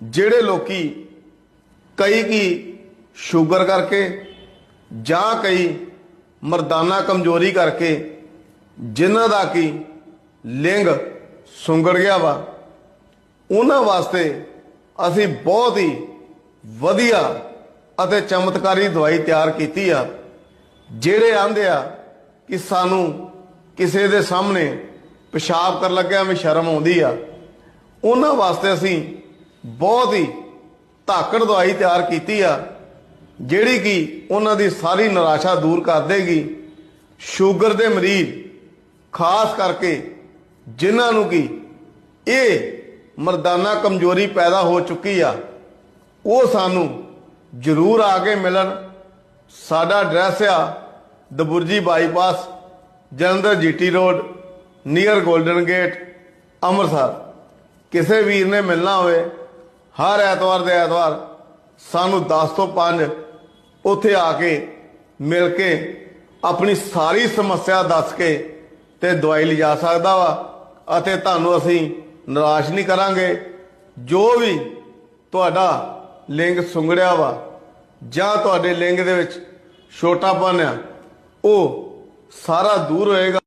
ਜਿਹੜੇ ਲੋਕੀ ਕਈ ਕੀ ਸ਼ੂਗਰ ਕਰਕੇ ਜਾਂ ਕਈ ਮਰਦਾਨਾ ਕਮਜ਼ੋਰੀ ਕਰਕੇ ਜਿਨ੍ਹਾਂ ਦਾ ਕੀ ਲਿੰਗ ਸੁੰਗੜ ਗਿਆ ਵਾ, ਉਹਨਾਂ ਵਾਸਤੇ ਅਸੀਂ ਬਹੁਤ ਹੀ ਵਧੀਆ ਅਤੇ ਚਮਤਕਾਰੀ ਦਵਾਈ ਤਿਆਰ ਕੀਤੀ ਆ, ਜਿਹੜੇ ਆਂਦੇ ਆ ਕਿ ਸਾਨੂੰ ਕਿਸੇ ਦੇ ਸਾਹਮਣੇ ਪਿਸ਼ਾਬ ਕਰਨ ਲੱਗਿਆ ਵੀ ਸ਼ਰਮ ਆਉਂਦੀ ਆ, ਉਹਨਾਂ ਵਾਸਤੇ ਅਸੀਂ ਬਹੁਤ ਹੀ ਧਾਕੜ ਦਵਾਈ ਤਿਆਰ ਕੀਤੀ ਆ, ਜਿਹੜੀ ਕਿ ਉਹਨਾਂ ਦੀ ਸਾਰੀ ਨਿਰਾਸ਼ਾ ਦੂਰ ਕਰ ਦੇਗੀ। ਸ਼ੂਗਰ ਦੇ ਮਰੀਜ਼, ਖਾਸ ਕਰਕੇ ਜਿਨ੍ਹਾਂ ਨੂੰ ਕਿ ਇਹ ਮਰਦਾਨਾ ਕਮਜ਼ੋਰੀ ਪੈਦਾ ਹੋ ਚੁੱਕੀ ਆ, ਉਹ ਸਾਨੂੰ ਜ਼ਰੂਰ ਆ ਕੇ ਮਿਲਣ। ਸਾਡਾ ਐਡਰੈਸ ਆ, Daburji bypass, Jalandhar GT road, near golden gate, Amritsar. ਕਿਸੇ ਵੀਰ ਨੇ ਮਿਲਣਾ ਹੋਵੇ ਹਰ ਐਤਵਾਰ ਦੇ ਐਤਵਾਰ ਸਾਨੂੰ 10 ਤੋਂ 5 ਉੱਥੇ ਆ ਕੇ ਮਿਲ ਕੇ ਆਪਣੀ ਸਾਰੀ ਸਮੱਸਿਆ ਦੱਸ ਕੇ ਤੇ ਦਵਾਈ ਲਿਜਾ ਸਕਦਾ ਵਾ ਅਤੇ ਤੁਹਾਨੂੰ ਅਸੀਂ ਨਿਰਾਸ਼ ਨਹੀਂ ਕਰਾਂਗੇ। ਜੋ ਵੀ ਤੁਹਾਡਾ ਲਿੰਗ ਸੁੰਗੜਿਆ ਵਾ ਜਾਂ ਤੁਹਾਡੇ ਲਿੰਗ ਦੇ ਵਿੱਚ ਛੋਟਾਪਨ ਆ, ਉਹ ਸਾਰਾ ਦੂਰ ਹੋਏਗਾ।